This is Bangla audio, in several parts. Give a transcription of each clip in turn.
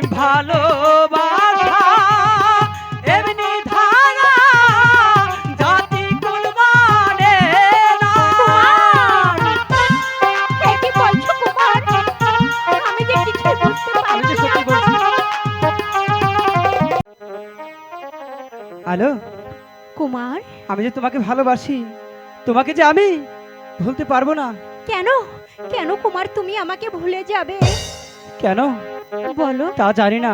ভালোবাসা এমনি ধারা হ্যালো? কুমার? আমি যে তোমাকে ভালোবাসি তোমাকে যে আমি ভুলতে পারব না। কেন? কেন কুমার তুমি আমাকে ভুলে যাবে? কেন? বলো। তা জানি না।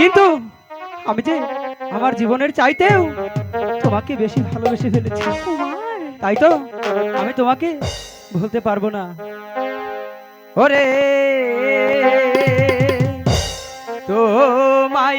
কিন্তু আমি যে আমার জীবনের চাইতেও তোমাকে বেশি ভালোবেসে ফেলেছি। তাই তো আমি তোমাকে ভুলতে পারব না। ওরে তো মাই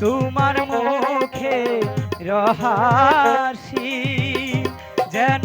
তোমার মুখে রহাসি যেন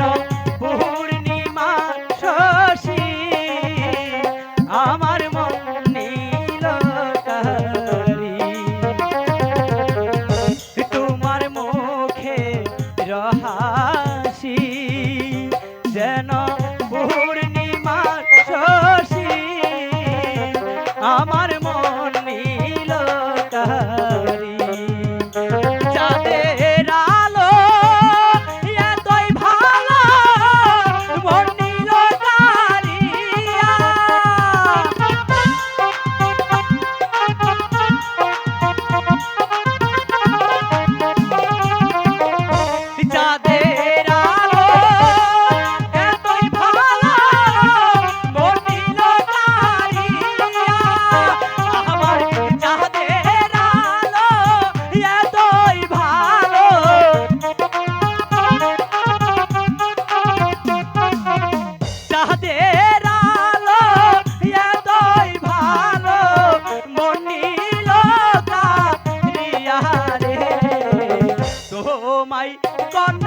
কন্যা